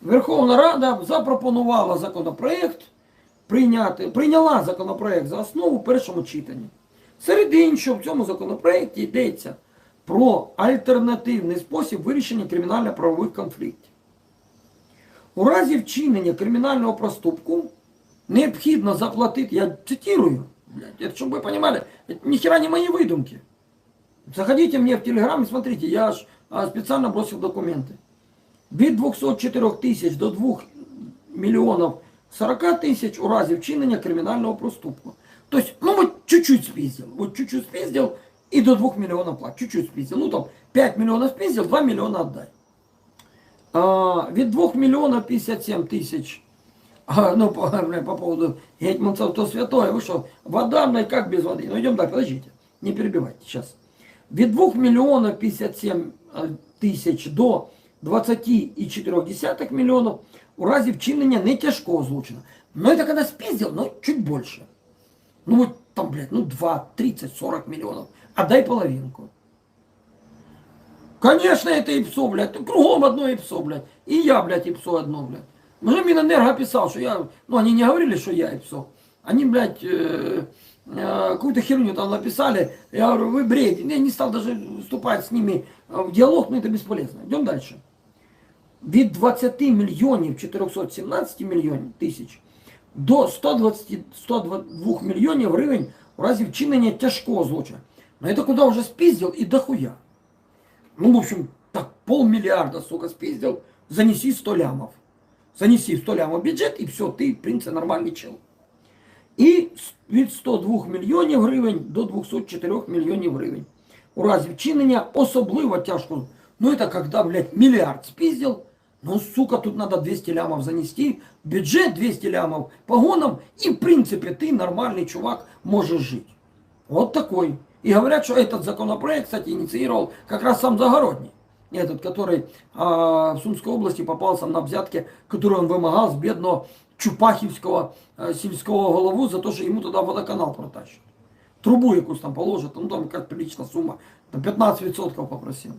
Верховна Рада запропонувала законопроект прийняти, прийняла законопроект за основу в першому читанні. Серед іншого в цьому законопроекті йдеться про альтернативний спосіб вирішення кримінально-правових конфліктів. У разі вчинення кримінального проступку необхідно заплатити, я цитирую, блядь, это, чтобы вы понимали, это ни хера не мои выдумки. Заходите мне в Телеграм и смотрите, я аж а, специально бросил документы. Від 204 тисяч до 2 мільйонів 40 тисяч у разі вчинення кримінального проступку. Тобто, ну вот чуть-чуть спиздил, вот чуть-чуть спиздил и до 2 миллионов плат, чуть-чуть спиздил. Ну там 5 миллионов спиздил, 2 миллиона отдай. А, від 2 миллионов 57 тысяч, а, ну по, бля, по поводу гетманцев, то святое, вы что, вода, блядь, как без воды? Ну идем так, подождите, не перебивайте, сейчас. Від 2 миллионов 57 а, тисяч до 20,4 миллионов у разі вчинення не тяжкого злочину. Но это когда спиздил, но чуть больше. Ну вот там, блядь, ну 2, 30, 40 миллионов. Отдай половинку. Конечно, это ИПСО, блядь. Кругом одно ИПСО, блядь. И я, блядь, ИПСО одно, блядь. Уже Минэнерго писал, что я... Ну, они не говорили, что я ИПСО. Они, блядь, э, э, какую-то херню там написали. Я говорю, вы бредите. Я не стал даже вступать с ними в диалог, но это бесполезно. Идем дальше Від 20 мільйонів 417 мільйонів тисяч до 120, 102 мільйонів гривень у разі вчинення тяжкого злочину. Ну это куда уже спиздил и дохуя. Ну, в общем, так, полмиллиарда, сука, спиздил, занеси 100 лямов. Занеси 100 лямов бюджет, и все, ты, в принципе, нормальный чел. І с- від 102 мільйонів гривень до 204 мільйонів гривень. У разі вчинення особливо тяжко. Ну это когда, блядь, миллиард спиздил, ну, сука, тут надо 200 лямов занести, бюджет 200 лямов погонам, и, в принципе, ты нормальный чувак, можешь жить. Вот такой. И говорят, что этот законопроект, кстати, инициировал как раз сам Загородний. Этот, который а, в Сумской области попался на взятке, который он вымогал с бедного Чупахівського а, сільського голову за то, що йому туди водоканал протащить. Трубу якусь там положить, ну там якась прилична сума, там 15% попросив.